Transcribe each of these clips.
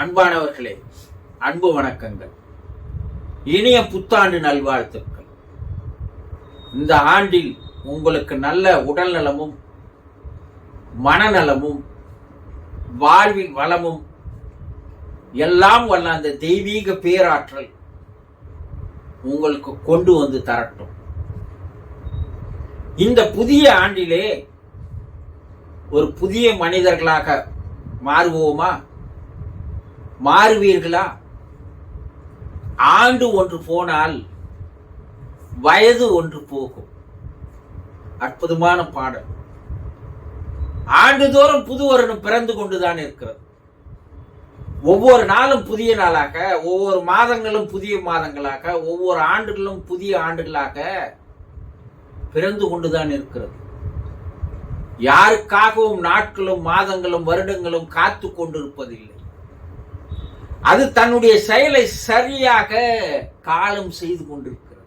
அன்பானவர்களே அன்பு வணக்கங்கள். இனிய புத்தாண்டு நல்வாழ்த்துக்கள். இந்த ஆண்டில் உங்களுக்கு நல்ல உடல் நலமும் மனநலமும் வாழ்வில் வளமும் எல்லாம் வல்ல அந்த தெய்வீக பேராற்றல் உங்களுக்கு கொண்டு வந்து தரட்டும். இந்த புதிய ஆண்டிலே ஒரு புதிய மனிதர்களாக மாறுவோமா? மாறுவீர்களா? ஆண்டு ஒன்று போனால் வயது ஒன்று போகும். அற்புதமான பாடல். ஆண்டுதோறும் புது வருடம் பிறந்து கொண்டுதான் இருக்கிறது. ஒவ்வொரு நாளும் புதிய நாளாக ஒவ்வொரு மாதங்களும் புதிய மாதங்களாக ஒவ்வொரு ஆண்டுகளும் புதிய ஆண்டுகளாக பிறந்து கொண்டுதான் இருக்கிறது. யாருக்காகவும் நாட்களும் மாதங்களும் வருடங்களும் காத்து கொண்டிருப்பதில்லை. அது தன்னுடைய செயலை சரியாக காலம் செய்து கொண்டிருக்கிறது.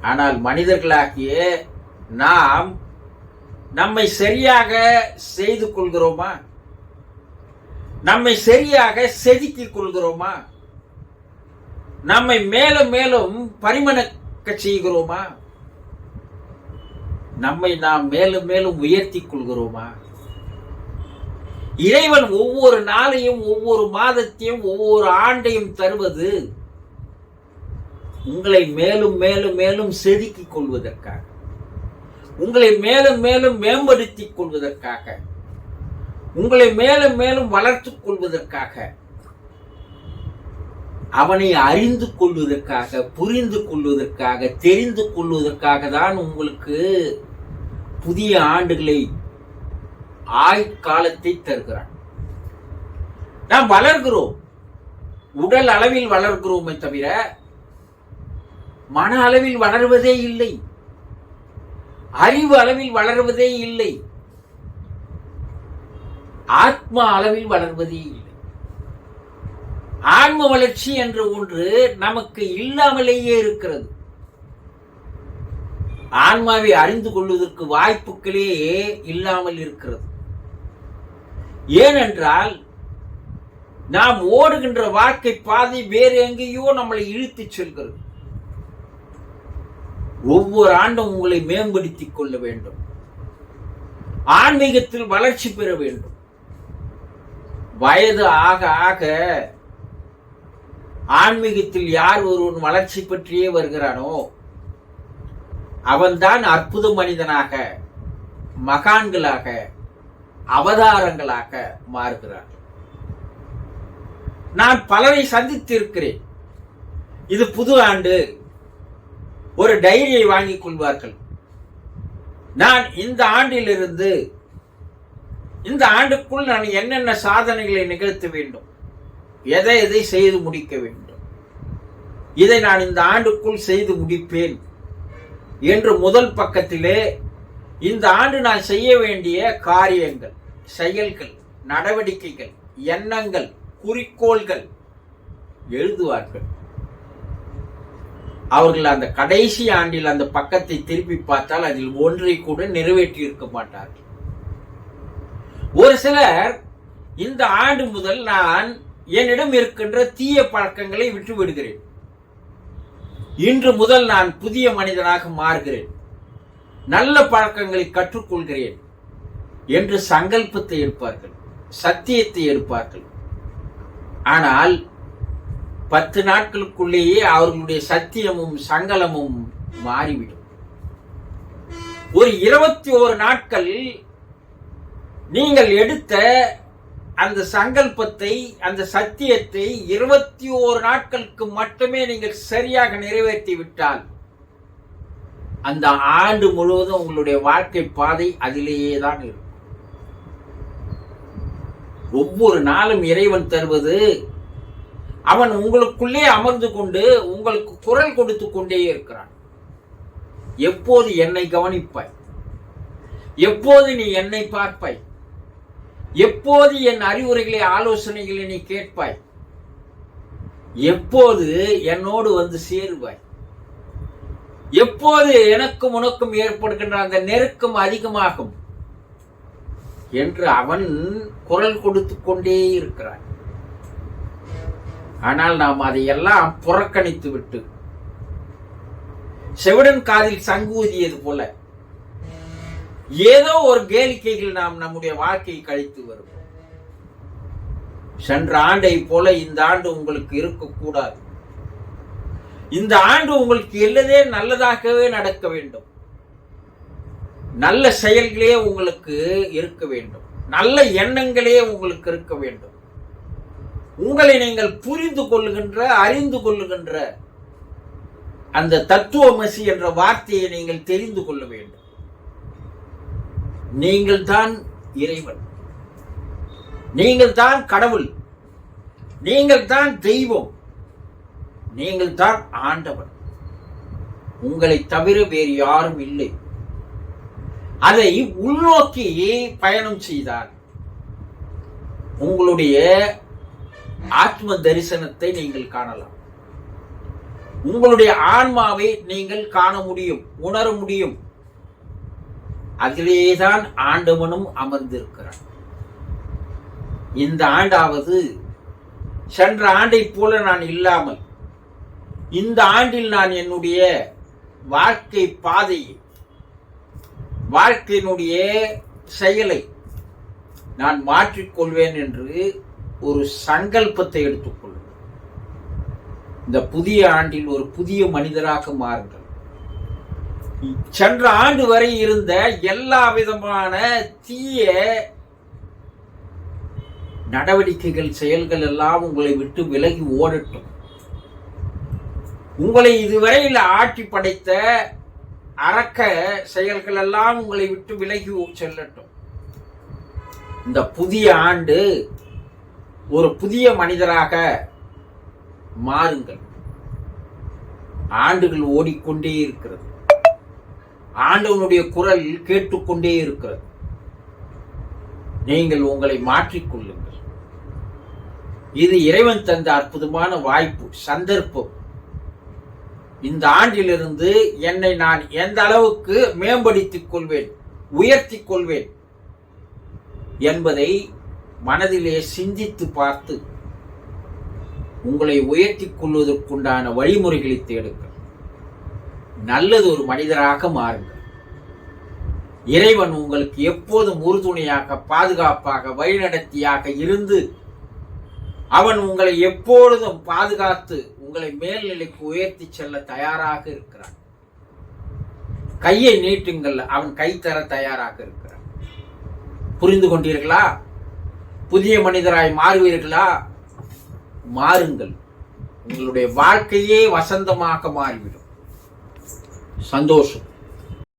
ஆனால் மனிதர்களாகிய நாம் நம்மை சரியாக செய்து கொள்கிறோமா? நம்மை சரியாக செதுக்கிக் கொள்கிறோமா? நம்மை மேலும் மேலும் பரிமணக்க செய்கிறோமா? நம்மை நாம் மேலும் மேலும் உயர்த்தி கொள்கிறோமா? இறைவன் ஒவ்வொரு நாளையும் ஒவ்வொரு மாதத்தையும் ஒவ்வொரு ஆண்டையும் தருவது உங்களை மேலும் மேலும் மேலும் செதுக்கிக் கொள்வதற்காக. உங்களை மேலும் மேலும் மேம்படுத்திக் கொள்வதற்காக. உங்களை மேலும் மேலும் வளர்த்துக் கொள்வதற்காக. அவனை அறிந்து கொள்வதற்காக புரிந்து கொள்வதற்காக தெரிந்து கொள்வதற்காக தான் உங்களுக்கு புதிய ஆண்டுகளை ஆயுட்காலத்தை தருகிறான். நாம் வளர்கிறோம். உடல் அளவில் வளர்கிறோமே தவிர மன அளவில் வளர்வதே இல்லை. அறிவு அளவில் வளர்வதே இல்லை. ஆத்மா அளவில் வளர்வதே இல்லை. ஆன்ம வளர்ச்சி என்ற ஒன்று நமக்கு இல்லாமலேயே இருக்கிறது. ஆன்மாவை அறிந்து கொள்வதற்கு வாய்ப்புகளே இல்லாமல் இருக்கிறது. ஏனென்றால் நாம் ஓடுகின்ற வாழ்க்கை பாதை வேறு எங்கேயோ நம்மளை இழுத்துச் செல்கிறது. ஒவ்வொரு ஆண்டும் உங்களை மேம்படுத்திக் கொள்ள வேண்டும். ஆன்மீகத்தில் வளர்ச்சி பெற வேண்டும். வயது ஆக ஆக ஆன்மீகத்தில் யார் ஒருவன் வளர்ச்சி பற்றியே வருகிறானோ அவன்தான் அற்புத மனிதனாக மகான்களாக அவதாரங்களாக மாறுகிறார்கள். நான் பலரை சந்தித்திருக்கிறேன். இது புது ஆண்டு. ஒரு டைரியை வாங்கிக் கொள்வார்கள். நான் இந்த ஆண்டிலிருந்து இந்த ஆண்டுக்குள் நான் என்னென்ன சாதனைகளை நிகழ்த்த வேண்டும்? எதை எதை செய்து முடிக்க வேண்டும்? இதை நான் இந்த ஆண்டுக்குள் செய்து முடிப்பேன். என்று முதல் பக்கத்திலே இந்த ஆண்டு நான் செய்ய வேண்டிய காரியங்கள் செயல்கள் நடவடிக்கைகள் எண்ணங்கள் குறிக்கோள்கள் எழுதுவார்கள். அவர்கள் அந்த கடைசி ஆண்டில் அந்த பக்கத்தை திருப்பி பார்த்தால் அதில் ஒன்றை கூட நிறைவேற்றி இருக்க மாட்டார்கள். ஒரு சிலர் இந்த ஆண்டு முதல் நான் என்னிடம் இருக்கின்ற தீய பழக்கங்களை விட்டு விடுகிறேன் இன்று முதல் நான் புதிய மனிதனாக மாறுகிறேன். நல்ல பழக்கங்களை கற்றுக்கொள்கிறேன் என்று சங்கல்பத்தை எடுப்பார்கள் சத்தியத்தை எடுப்பார்கள். ஆனால் பத்து நாட்களுக்குள்ளேயே அவர்களுடைய சத்தியமும் சங்கலமும் மாறிவிடும். ஒரு இருபத்தி ஓரு நாட்கள் நீங்கள் எடுத்த அந்த சங்கல்பத்தை அந்த சத்தியத்தை இருபத்தி ஓரு நாட்களுக்கு மட்டுமே நீங்கள் சரியாக நிறைவேற்றி விட்டால் அந்த ஆண்டு முழுவதும் உங்களுடைய வாழ்க்கை பாதை அதிலேயே தான் இருக்கும். ஒவ்வொரு நாளும் இறைவன் தருவது அவன் உங்களுக்குள்ளே அமர்ந்து கொண்டு உங்களுக்கு குரல் கொடுத்து கொண்டே இருக்கிறான். எப்போது என்னை கவனிப்பாய்? எப்போது நீ என்னை பார்ப்பாய்? எப்போது என் அறிவுரைகளை ஆலோசனைகளை நீ கேட்பாய்? எப்போது என்னோடு வந்து சேருவாய்? எப்போது எனக்கும் உனக்கும் ஏற்படுகின்ற அந்த நெருக்கம் அதிகமாகும் என்று அவன் குரல் கொடுத்து கொண்டே இருக்கிறான். ஆனால் நாம் அதையெல்லாம் புறக்கணித்து விட்டு செவிடன் காதில் சங்கு ஊதியது போல ஏதோ ஒரு கேளிக்கைகள் நாம் நம்முடைய வாழ்க்கையை கழித்து வருவோம். சென்ற ஆண்டை போல இந்த ஆண்டு உங்களுக்கு இருக்கக்கூடாது. இந்த ஆண்டு உங்களுக்கு எல்லதே நல்லதாகவே நடக்க வேண்டும். நல்ல செயல்களே உங்களுக்கு இருக்க வேண்டும். நல்ல எண்ணங்களே உங்களுக்கு இருக்க வேண்டும். உங்களை நீங்கள் புரிந்து கொள்ளுகின்ற அறிந்து கொள்ளுகின்ற அந்த தத்துவமசி என்ற வார்த்தையை நீங்கள் தெரிந்து கொள்ள வேண்டும். நீங்கள் தான் இறைவன். நீங்கள் தான் கடவுள். நீங்கள் தான் தெய்வம். நீங்கள் தான் ஆண்டவன் உங்களை தவிர வேறு யாரும் இல்லை. அதை உள்நோக்கி பயணம் செய்தார் உங்களுடைய ஆத்ம தரிசனத்தை நீங்கள் காணலாம். உங்களுடைய ஆன்மாவை நீங்கள் காண முடியும் உணர முடியும். அதிலேதான் ஆண்டவனும் அமர்ந்திருக்கிறான் இந்த ஆண்டாவது சென்ற ஆண்டை போல நான் இல்லாமல் இந்த ஆண்டில் நான் என்னுடைய வாழ்க்கை பாதையை வாழ்க்கையினுடைய செயலை நான் மாற்றிக்கொள்வேன் என்று ஒரு சங்கல்பத்தை எடுத்துக்கொள்ளுங்கள் இந்த புதிய ஆண்டில் ஒரு புதிய மனிதராக மாறுங்கள். சென்ற ஆண்டு வரை இருந்த எல்லா விதமான தீய நடவடிக்கைகள் செயல்கள் எல்லாம் உங்களை விட்டு விலகி ஓடட்டும். உங்களை இதுவரையில் ஆட்சி படைத்த அரக்க செயல்கள் எல்லாம் உங்களை விட்டு விலகி செல்லட்டும். இந்த புதிய ஆண்டு ஒரு புதிய மனிதராக மாறுங்கள். ஆண்டுகள் ஓடிக்கொண்டே இருக்கிறது. ஆண்டவனுடைய குரல் கேட்டுக்கொண்டே இருக்கிறது. நீங்கள் உங்களை மாற்றிக்கொள்ளுங்கள். இது இறைவன் தந்த அற்புதமான வாய்ப்பு சந்தர்ப்பம். இந்த ஆண்டிலிருந்து என்னை நான் எந்த அளவுக்கு மேம்படுத்திக் கொள்வேன் உயர்த்திக் கொள்வேன் என்பதை மனதிலே சிந்தித்து பார்த்து உங்களை உயர்த்திக் கொள்வதற்குண்டான வழிமுறைகளை தேடுங்கள். நல்லது ஒரு மனிதராக மாறுங்கள். இறைவன் உங்களுக்கு எப்போதும் உறுதுணையாக பாதுகாப்பாக வழிநடத்தியாக இருந்து அவன் உங்களை எப்பொழுதும் பாதுகாத்து உங்களை மேல்நிலைக்கு உயர்த்தி செல்ல தயாராக இருக்கிறான். கையை நீட்டுங்கள் அவன் கை தர தயாராக இருக்கிறான். புரிந்து கொண்டீர்களா? புதிய மனிதராய் மாறுவீர்களா? மாறுங்கள். உங்களுடைய வாழ்க்கையே வசந்தமாக மாறிவிடும். சந்தோஷம்.